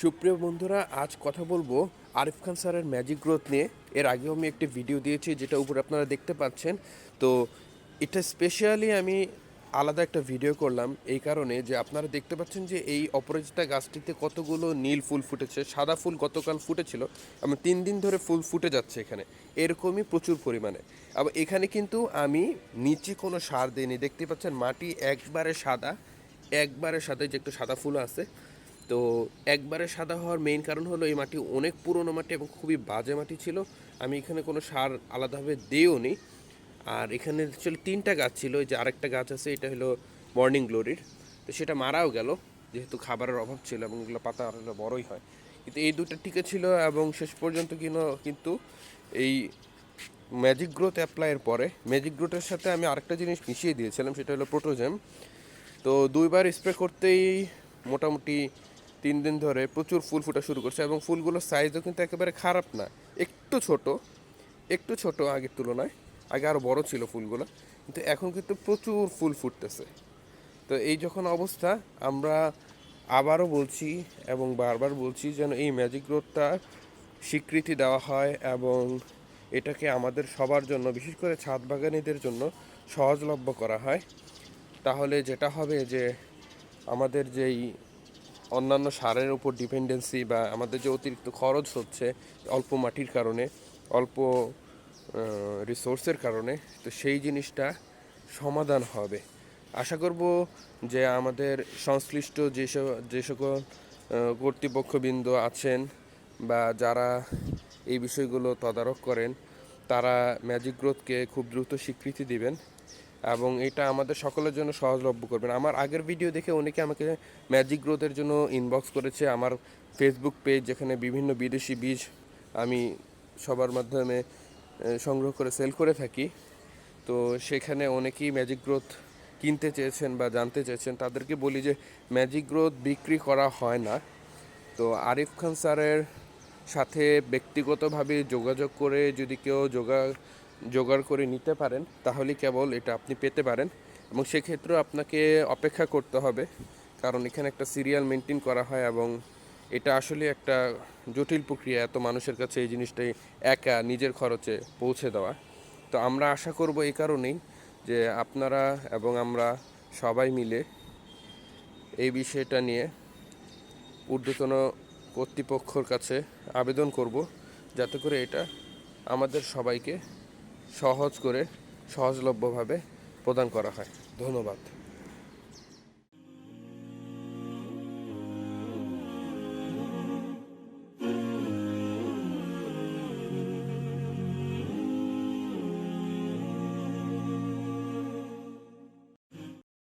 সুপ্রিয় বন্ধুরা, আজ কথা বলব আরিফ খান স্যারের ম্যাজিক গ্রোথ নিয়ে। এর আগেও আমি একটি ভিডিও দিয়েছি, যেটা উপরে আপনারা দেখতে পাচ্ছেন। তো এটা স্পেশালি আমি আলাদা একটা ভিডিও করলাম, এই কারণে যে আপনারা দেখতে পাচ্ছেন যে এই অপরাজিতা গাছটিতে কতগুলো নীল ফুল ফুটেছে, সাদা ফুল গতকাল ফুটেছিল আমি তিন দিন ধরে ফুল ফুটে যাচ্ছে এখানে। এরকমই প্রচুর পরিমাণে। আবার এখানে কিন্তু আমি নিচে কোনো সার দিইনি, দেখতে পাচ্ছেন মাটি একবারে সাদা একবারে সাদা যে একটু সাদা ফুল আছে। তো একবারে সাদা হওয়ার মেইন কারণ হলো এই মাটি অনেক পুরনো মাটি এবং খুবই বাজে মাটি ছিল। আমি এখানে কোনো সার আলাদাভাবে দিইও নি আর এখানে অ্যাকচুয়ালি তিনটা গাছ ছিল যে আরেকটা গাছ আছে, এটা হলো মর্নিং গ্লোরির তো সেটা মারাও গেল, যেহেতু খাবারের অভাব ছিল এবং এগুলো পাতা আরও বড়ই হয়। কিন্তু এই দুটো টিকে ছিল এবং শেষ পর্যন্ত কিনো, কিন্তু এই ম্যাজিক গ্রোথ অ্যাপ্লাইয়ের পরে ম্যাজিক গ্রোথের সাথে আমি আরেকটা জিনিস মিশিয়ে দিয়েছিলাম, সেটা হলো প্রোটোজেম তো দুইবার স্প্রে করতেই মোটামুটি তিন দিন ধরে প্রচুর ফুল ফোটা শুরু করছে এবং ফুলগুলোর সাইজও কিন্তু একেবারে খারাপ না। একটু ছোট একটু ছোট আগের তুলনায়। আগে আরও বড় ছিল ফুলগুলো, কিন্তু এখন কিন্তু প্রচুর ফুল ফুটতেছে। তো এই যখন অবস্থা, আমরা আবারও বলছি এবং বারবার বলছি যেন এই ম্যাজিক গ্রোথটা স্বীকৃতি দেওয়া হয় এবং এটাকে আমাদের সবার জন্য, বিশেষ করে ছাদ বাগানীদের জন্য সহজলভ্য করা হয়। তাহলে যেটা হবে যে আমাদের যেই অন্যান্য সারের উপর ডিপেন্ডেন্সি বা আমাদের যে অতিরিক্ত খরচ হচ্ছে অল্প মাটির কারণে, অল্প রিসোর্সের কারণে, তো সেই জিনিসটা সমাধান হবে। আশা করব যে আমাদের সংশ্লিষ্ট যেসব, যে সকল কর্তৃপক্ষবৃন্দ আছেন বা যারা এই বিষয়গুলো তদারক করেন, তারা ম্যাজিক গ্রোথকে খুব দ্রুত স্বীকৃতি দিবেন। এবং এটা আমাদের সকলের জন্য সহজলভ্য করবেন। আমার আগের ভিডিও দেখে অনেকে আমাকে ম্যাজিক গ্রোথের জন্য ইনবক্স করেছে। আমার ফেসবুক পেজ যেখানে বিভিন্ন বিদেশি বীজ আমি সবার মাধ্যমে সংগ্রহ করে সেল করে থাকি। তো সেখানে অনেকেই ম্যাজিক গ্রোথ কিনতে চেয়েছেন বা জানতে চেয়েছেন। তাদেরকে বলি যে ম্যাজিক গ্রোথ বিক্রি করা হয় না। তো আরিফ খান স্যারের সাথে ব্যক্তিগতভাবে যোগাযোগ করে যদি কেউ যোগা জোগাড় করে নিতে পারেন তাহলে কেবল এটা আপনি পেতে পারেন। এবং সেক্ষেত্রেও আপনাকে অপেক্ষা করতে হবে, কারণ এখানে একটা সিরিয়াল মেনটেন করা হয় এবং এটা আসলে একটা জটিল প্রক্রিয়া এত মানুষের কাছে এই জিনিসটাই একা নিজের খরচে পৌঁছে দেওয়া। তো আমরা আশা করব এই কারণেই যে আপনারা এবং আমরা সবাই মিলে এই বিষয়টা নিয়ে ঊর্ধ্বতন কর্তৃপক্ষর কাছে আবেদন করব, যাতে করে এটা আমাদের সবাইকে সহজ করে সহজলভ্যভাবে প্রদান করা হয়। ধন্যবাদ।